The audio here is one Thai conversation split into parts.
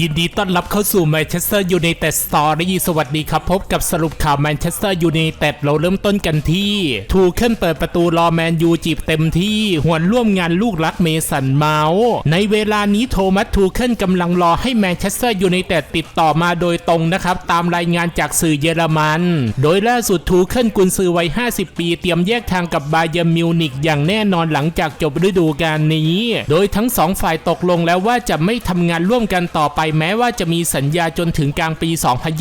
ยินดีต้อนรับเข้าสู่แมนเชสเตอร์ยูไนเต็ดสตอรี่สวัสดีครับ พบกับสรุปข่าวแมนเชสเตอร์ยูไนเต็ดเราเริ่มต้นกันที่ทูเคิลเปิดประตูรอแมนยูจีบเต็มที่หวนร่วมงานลูกรักเมสันเมาส์ในเวลานี้โทมัสทูเคิลกำลังรอให้แมนเชสเตอร์ยูไนเต็ดติดต่อมาโดยตรงนะครับ ตามรายงานจากสื่อเยอรมัน โดยล่าสุดทูเคิลกุนซือวัย 50 ปี เตรียมแยกทางกับบาเยร์มิวนิกอย่างแน่นอนหลังจากจบฤดูกาลนี้ โดยทั้งสองฝ่ายตกลงแล้วว่าจะไม่ทำงานร่วมกันต่อไปแม้ว่าจะมีสัญญาจนถึงกลางปี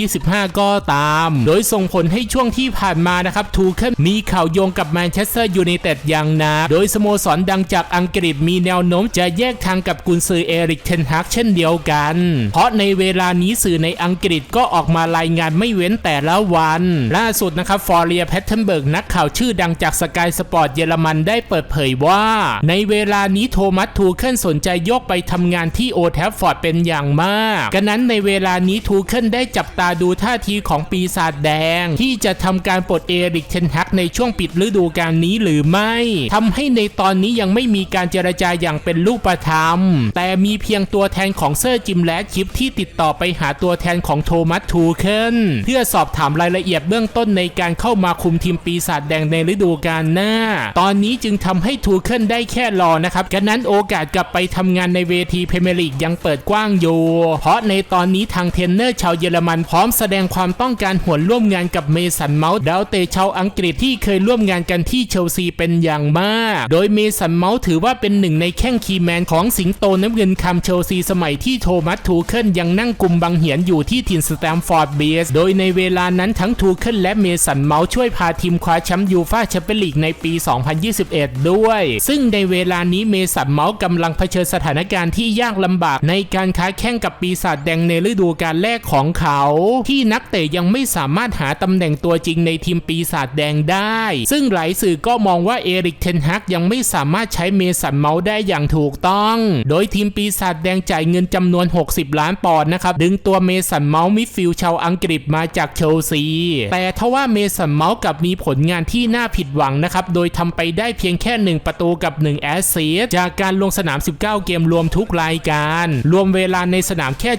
2025 ก็ตาม โดยส่งผลให้ช่วงที่ผ่านมานะครับทูเคิลมีข่าวโยงกับแมนเชสเตอร์ยูไนเต็ดอย่างหนักโดยสโมสรดังจากอังกฤษมีแนวโน้มจะแยกทางกับกุนซือเอริกเทนฮากเช่นเดียวกัน เพราะในเวลานี้สื่อในอังกฤษก็ออกมารายงานไม่เว้นแต่ละวัน ล่าสุดนะครับฟอร์เรียแพทเทนเบิร์กนักข่าวชื่อดังจากสกายสปอร์ตเยอรมันได้เปิดเผยว่า ในเวลานี้โทมัสทูเคิลสนใจโยกไปทำงานที่โอแทฟฟอร์ดเป็นอย่างมากกันนั้นในเวลานี้ทูเคิลได้จับตาดูท่าทีของปีศาจแดง ที่จะทำการปลดเอริกเทนฮักในช่วงปิดฤดูกาลนี้หรือไม่ทำให้ในตอนนี้ยังไม่มีการเจรจาอย่างเป็นรูปธรรม แต่มีเพียงตัวแทนของเซอร์จิมและชิปที่ติดต่อไปหาตัวแทนของโทมัสทูเคิลเพื่อสอบถามรายละเอียดเบื้องต้นในการเข้ามาคุมทีมปีศาจแดงในฤดูกาลหน้า ตอนนี้จึงทำให้ทูเคิลได้แค่รอนะครับกันนั้นโอกาสกลับไปทำงานในเวทีเพเมร์ลีกยังเปิดกว้างอยู่เพราะในตอนนี้ทางเทรนเนอร์ชาวเยอรมันพร้อมแสดงความต้องการหวนร่วมงานกับเมสันเมาส์ดาวเตะชาวอังกฤษที่เคยร่วมงานกันที่เชลซีเป็นอย่างมาก โดยเมสันเมาส์ถือว่าเป็นหนึ่งในแข้งคีแมนของสิงโตน้ำเงินคำเชลซีสมัยที่โทมัสทูเคิลยังนั่งกลุ่มบังเหียนอยู่ที่ถิ่นสแตมฟอร์ดเบสโดยในเวลานั้นทั้งทูเคิลและเมสันเมาส์ช่วยพาทีมคว้าแชมป์ยูฟ่าแชมเปี้ยนลีกในปี 2021 ด้วย ซึ่งในเวลานี้เมสันเมาส์กำลังเผชิญสถานการณ์ที่ยากลำบากในการค้าแข่งกับับปีศาจแดงในฤดูกาลแรกของเขา ที่นักเตะยังไม่สามารถหาตำแหน่งตัวจริงในทีมปีศาจแดงได้ ซึ่งหลายสื่อก็มองว่าเอริกเทนฮักยังไม่สามารถใช้เมสันเมาส์ได้อย่างถูกต้อง โดยทีมปีศาจแดงจ่ายเงินจำนวน 60 ล้านปอนด์นะครับ ดึงตัวเมสันเมาส์มิดฟิลด์ชาวอังกฤษมาจากเชลซี แต่ทว่าเมสันเมาส์กลับมีผลงานที่น่าผิดหวังนะครับ โดยทำไปได้เพียงแค่ 1 ประตูกับ 1 แอสซิสจากการลงสนาม 19 เกมรวมทุกรายการ รวมเวลาในสนามแค่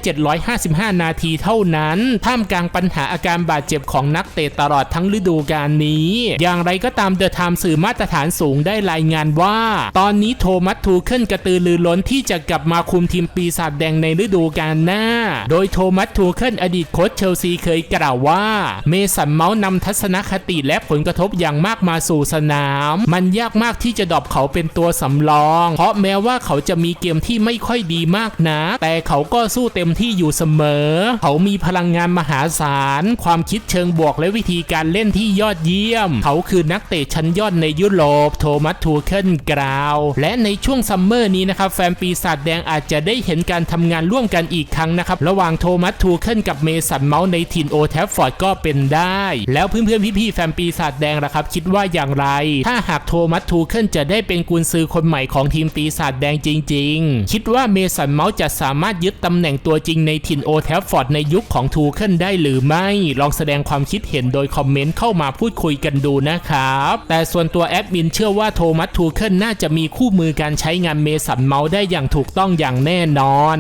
755 นาทีเท่านั้น ท่ามกลางปัญหาอาการบาดเจ็บของนักเตะตลอดทั้งฤดูกาลนี้ อย่างไรก็ตามเดอะไทม์สื่อมาตรฐานสูงได้รายงานว่า ตอนนี้โทมัสทูเคิลกระตือรือร้นที่จะกลับมาคุมทีมปีศาจแดงในฤดูกาลหน้า โดยโทมัสทูเคิลอดีตโค้ชเชลซีเคยกล่าวว่า เมสันเมาส์นำทัศนคติและผลกระทบอย่างมากมาสู่สนาม มันยากมากที่จะดรอปเขาเป็นตัวสำรอง เพราะแม้ว่าเขาจะมีเกมที่ไม่ค่อยดีมากนะ แต่เขาก็สู้เต็มที่อยู่เสมอ เขามีพลังงานมหาศาล ความคิดเชิงบวกและวิธีการเล่นที่ยอดเยี่ยม เขาคือนักเตะชั้นยอดในยุโรป โทมัสทูเคิลกล่าว และในช่วงซัมเมอร์นี้นะครับ แฟนปีศาจแดงอาจจะได้เห็นการทำงานร่วมกันอีกครั้งนะครับ ระหว่างโทมัสทูเคิลกับเมสันเมาส์ในถิ่นโอแทฟฟอร์ดก็เป็นได้ แล้วเพื่อนๆพี่ๆแฟนปีศาจแดงล่ะครับ คิดว่าอย่างไร ถ้าหากโทมัสทูเคิลจะได้เป็นกุนซือคนใหม่ของทีมปีศาจแดงจริง ๆ คิดว่าเมสันเมาส์จะสามารถยึดตำแหน่งตัวจริงในถิ่นโอแทฟฟอร์ดในยุคของทูเคิลได้หรือไม่ ลองแสดงความคิดเห็นโดยคอมเมนต์เข้ามาพูดคุยกันดูนะครับ แต่ส่วนตัวแอดมินเชื่อว่าโทมัสทูเคิลน่าจะมีคู่มือการใช้งานเมสันเมาส์ได้อย่างถูกต้องอย่างแน่นอน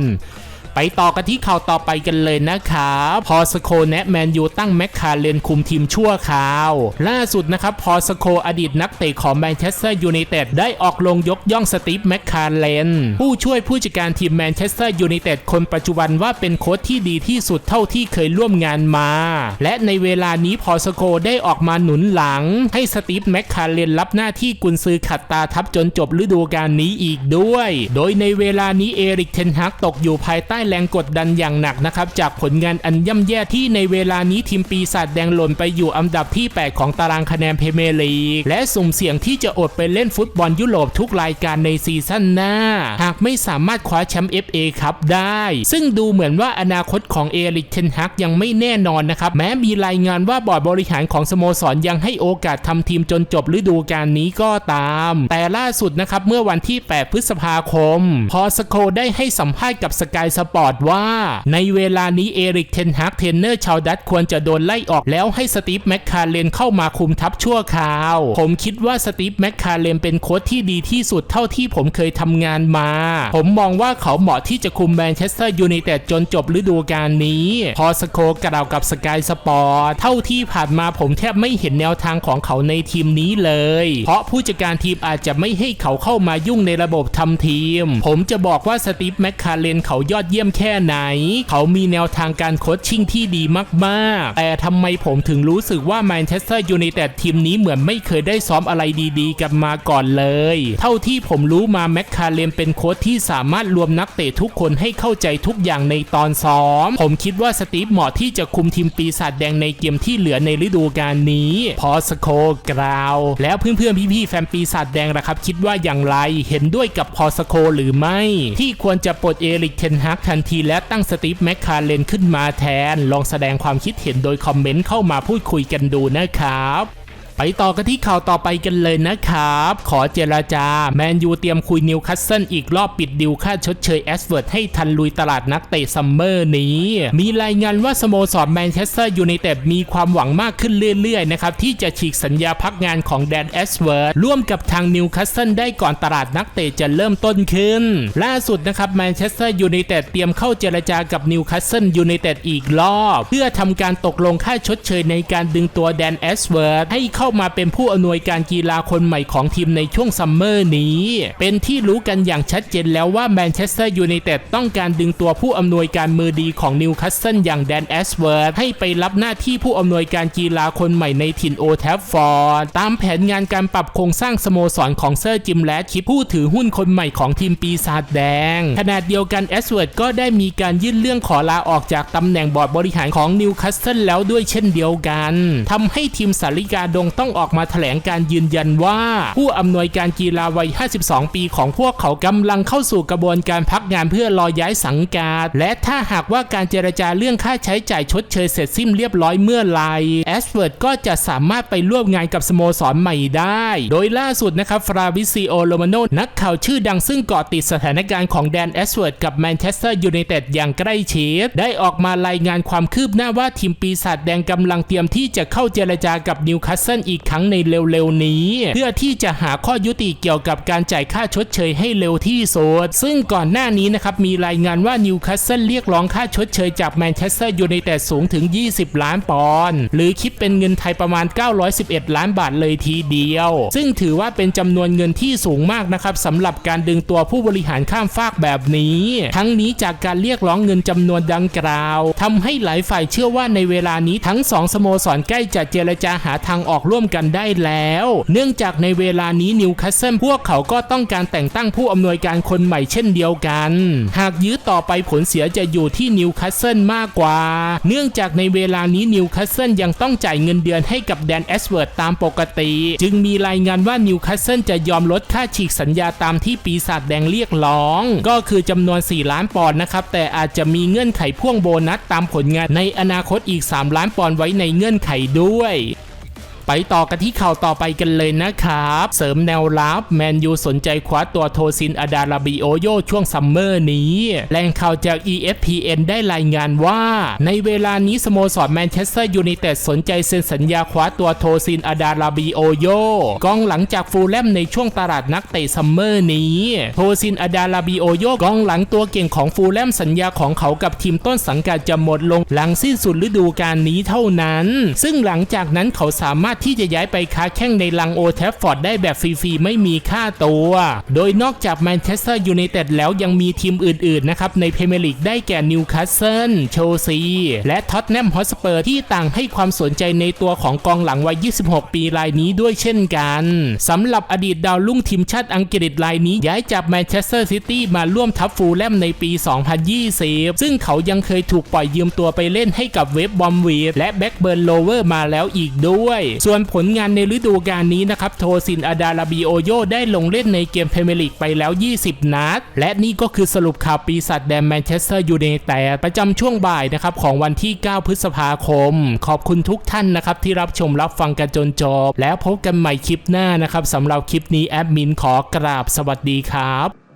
ไปต่อกันที่ข่าวต่อไปกันเลยนะครับพอสโคแนะแมนยูตั้งแมคคาเรนคุมทีมชั่วคราว ล่าสุดนะครับพอสโคอดีตนักเตะของแมนเชสเตอร์ยูไนเต็ดได้ออกลงยกย่องสตีฟแมคคาเรนผู้ช่วยผู้จัดการทีมแมนเชสเตอร์ยูไนเต็ดคนปัจจุบันว่าเป็นโค้ชที่ดีที่สุดเท่าที่เคยร่วมงานมา และในเวลานี้พอสโคได้ออกมาหนุนหลัง ให้สตีฟแมคคาเรนรับหน้าที่กุนซือขัดตาทับจนจบฤดูกาลนี้อีกด้วย โดยในเวลานี้เอริกเทนฮักตกอยู่ภายใต้แรงกดดันอย่างหนักนะครับ จากผลงานอันย่ำแย่ที่ในเวลานี้ทีมปีศาจแดงหล่นไปอยู่อันดับที่ 8 ของตารางคะแนนเพเมลีกและสุ่มเสี่ยงที่จะอดไปเล่นฟุตบอลยุโรปทุกรายการในซีซั่นหน้า หากไม่สามารถคว้าแชมป์ FA ครับได้ ซึ่งดูเหมือนว่าอนาคตของเอริกเทนฮักยังไม่แน่นอนนะครับ แม้มีรายงานว่าบอร์ดบริหารของสโมสรยังให้โอกาสทำทีมจนจบฤดูกาลนี้ก็ตาม แต่ล่าสุดนะครับเมื่อวันที่ 8 พฤษภาคม พอสโคได้ให้สัมภาษณ์กับสกายสปอร์ตว่า ในเวลานี้เอริกเทนฮากเทนเนอร์ชาวดัตควรจะโดนไล่ออกแล้วให้สตีฟแมคคาเรนเข้ามาคุมทัพชั่วคราว ผมคิดว่าสตีฟแมคคาเรนเป็นโค้ชที่ดีที่สุดเท่าที่ผมเคยทำงานมา ผมมองว่าเขาเหมาะที่จะคุมแมนเชสเตอร์ยูไนเต็ดจนจบฤดูกาลนี้ พอสโคกล่าวกับสกายสปอร์ตเท่าที่ผ่านมาผมแทบไม่เห็นแนวทางของเขาในทีมนี้เลย เพราะผู้จัดการทีมอาจจะไม่ให้เขาเข้ามายุ่งในระบบทำทีม ผมจะบอกว่าสตีฟแมคคาเรนเขายอดเยี่ยมแค่ไหน เขามีแนวทางการโคชชิ่งที่ดีมากๆ แต่ทำไมผมถึงรู้สึกว่าแมนเชสเตอร์ยูไนเต็ดทีมนี้เหมือนไม่เคยได้ซ้อมอะไรดีๆ กันมาก่อนเลย เท่าที่ผมรู้มาแมคคาเรนเป็นโค้ชที่สามารถรวมนักเตะทุกคนให้เข้าใจทุกอย่างในตอนซ้อม ผมคิดว่าสตีฟเหมาะที่จะคุมทีมปีศาจแดงในเกมที่เหลือในฤดูกาลนี้ พอสโคกราว แล้วเพื่อนๆพี่ๆแฟนปีศาจแดงล่ะครับ คิดว่าอย่างไรเห็นด้วยกับพอสโคหรือไม่ ที่ควรจะปลดเอริกเทนฮักทันทีและตั้งสตีฟแมคคาเลนขึ้นมาแทน ลองแสดงความคิดเห็นโดยคอมเมนต์เข้ามาพูดคุยกันดูนะครับ ไปต่อกันที่ข่าวต่อไปกันเลยนะครับ ขอเจราจา แมนยูเตรียมคุยนิวคาสเซิลอีกรอบปิดดิวค่าชดเชยแอสเวิร์ดให้ทันลุยตลาดนักเตะซัมเมอร์นี้ มีรายงานว่าสโมสรแมนเชสเตอร์ยูไนเต็ดมีความหวังมากขึ้นเรื่อยๆนะครับที่จะฉีกสัญญาพักงานของแดนแอสเวิร์ดร่วมกับทางนิวคาสเซิลได้ก่อนตลาดนักเตะจะเริ่มต้นขึ้น ล่าสุดนะครับแมนเชสเตอร์ยูไนเต็ดเตรียมเข้าเจรจากับนิวคาสเซิลยูไนเต็ดอีกรอบ เพื่อทำการตกลงค่าชดเชยในการดึงตัวแดนแอสเวิร์ดให้เข้ามาเป็นผู้อำนวยการกีฬาคนใหม่ของทีมในช่วงซัมเมอร์นี้ เป็นที่รู้กันอย่างชัดเจนแล้วว่าแมนเชสเตอร์ยูไนเต็ดต้องการดึงตัวผู้อำนวยการมือดีของนิวคาสเซิลอย่างแดนแอสเวิร์ดให้ไปรับหน้าที่ผู้อำนวยการกีฬาคนใหม่ในถิ่นโอแทฟฟอร์ดตามแผนงานการปรับโครงสร้างสโมสรของเซอร์จิมแลดคิปผู้ถือหุ้นคนใหม่ของทีมปีศาจแดงขณะเดียวกันแอสเวิร์ดก็ได้มีการยื่นเรื่องขอลาออกจากตำแหน่งบอร์ดบริหารของนิวคาสเซิลแล้วด้วยเช่นเดียวกันทำให้ทีมสาริกาดงต้องออกมาแถลงการยืนยันว่า ผู้อำนวยการกีฬาวัย 52 ปีของพวกเขากำลังเข้าสู่กระบวนการพักงานเพื่อรอย้ายสังกัด และถ้าหากว่าการเจรจาเรื่องค่าใช้จ่ายชดเชยเสร็จสิ้นเรียบร้อยเมื่อไรแอสเวิร์ดก็จะสามารถไปร่วมงานกับสโมสรใหม่ได้ โดยล่าสุดนะครับฟราวิซิโอโรมาโนนักข่าวชื่อดังซึ่งเกาะติดสถานการณ์ของแดนแอสเวิร์ดกับแมนเชสเตอร์ยูไนเต็ดอย่างใกล้ชิดได้ออกมารายงานความคืบหน้าว่าทีมปีศาจแดงกำลังเตรียมที่จะเข้าเจรจากับนิวคาสเซิลอีกครั้งในเร็วๆนี้ เพื่อที่จะหาข้อยุติเกี่ยวกับการจ่ายค่าชดเชยให้เร็วที่สุดซึ่งก่อนหน้านี้นะครับมีรายงานว่านิวคาสเซิลเรียกร้องค่าชดเชยจากแมนเชสเตอร์ยูไนเต็ดสูงถึง 20 ล้านปอนด์หรือคิดเป็นเงินไทยประมาณ 911 ล้านบาทเลยทีเดียว ซึ่งถือว่าเป็นจำนวนเงินที่สูงมากนะครับสำหรับการดึงตัวผู้บริหารข้ามฟากแบบนี้ ทั้งนี้จากการเรียกร้องเงินจำนวนดังกล่าวทำให้หลายฝ่ายเชื่อว่าในเวลานี้ทั้งสองสโมสรใกล้จะเจรจาหาทางออกร่วมกันได้แล้ว เนื่องจากในเวลานี้นิวคาสเซิลพวกเขาก็ต้องการแต่งตั้งผู้อำนวยการคนใหม่เช่นเดียวกัน หากยื้อต่อไปผลเสียจะอยู่ที่นิวคาสเซิลมากกว่า เนื่องจากในเวลานี้นิวคาสเซิลยังต้องจ่ายเงินเดือนให้กับแดนแอสเวิร์ดตามปกติ จึงมีรายงานว่านิวคาสเซิลจะยอมลดค่าฉีกสัญญาตามที่ปีศาจแดงเรียกร้อง ก็คือจำนวน 4 ล้านปอนด์นะครับ แต่อาจจะมีเงื่อนไขพ่วงโบนัสตามผลงานในอนาคตอีก 3 ล้านปอนด์ไว้ในเงื่อนไขด้วย ไปต่อกันที่ข่าวต่อไปกันเลยนะครับ เสริมแนวรับแมนยูสนใจคว้าตัวโทซินอาดาราบิโอโยช่วงซัมเมอร์นี้แหล่งข่าวจาก ESPN ได้รายงานว่า ในเวลานี้สโมสรแมนเชสเตอร์ยูไนเต็ดสนใจเซ็นสัญญาคว้าตัวโทซินอาดาราบิโอโยกองหลังจากฟูลแลมในช่วงตลาดนักเตะซัมเมอร์นี้โทซินอาดาราบิโอโยกองหลังตัวเก่งของฟูลแลมสัญญาของเขากับทีมต้นสังกัดจะหมดลงหลังสิ้นสุดฤดูกาลนี้เท่านั้น ซึ่งหลังจากนั้นเขาสามารถที่จะย้ายไปค้าแข้งในลังโอแทฟฟอร์ดได้แบบฟรีๆไม่มีค่าตัว โดยนอกจากแมนเชสเตอร์ยูไนเต็ดแล้วยังมีทีมอื่นๆนะครับในพรีเมียร์ลีกได้แก่นิวคาสเซิลเชซีและท็อตแนมฮอสเปอร์ที่ต่างให้ความสนใจในตัวของกองหลังวัย 26 ปีรายนี้ด้วยเช่นกันสำหรับอดีตดาวรุ่งทีมชาติอังกฤษรายนี้ย้ายจากแมนเชสเตอร์ซิตี้มาร่วมทัพฟูลแลมในปี 2020 ซึ่งเขายังเคยถูกปล่อยยืมตัวไปเล่นให้กับเวฟบอมวีดและแบ็กเบิร์นโลเวอร์มาแล้วอีกด้วยส่วนผลงานในฤดูกาลนี้นะครับโทซินอาดาราบิโอโยได้ลงเล่นในเกมพรเมียร์ลีกไปแล้ว 20 นัด และนี่ก็คือสรุปข่าวปีศาจแดงแมนเชสเตอร์ยูไนเต็ดประจำช่วงบ่ายนะครับของวันที่ 9 พฤษภาคม ขอบคุณทุกท่านนะครับที่รับชมรับฟังกันจนจบ แล้วพบกันใหม่คลิปหน้านะครับสำหรับคลิปนี้แอดมินขอกราบสวัสดีครับ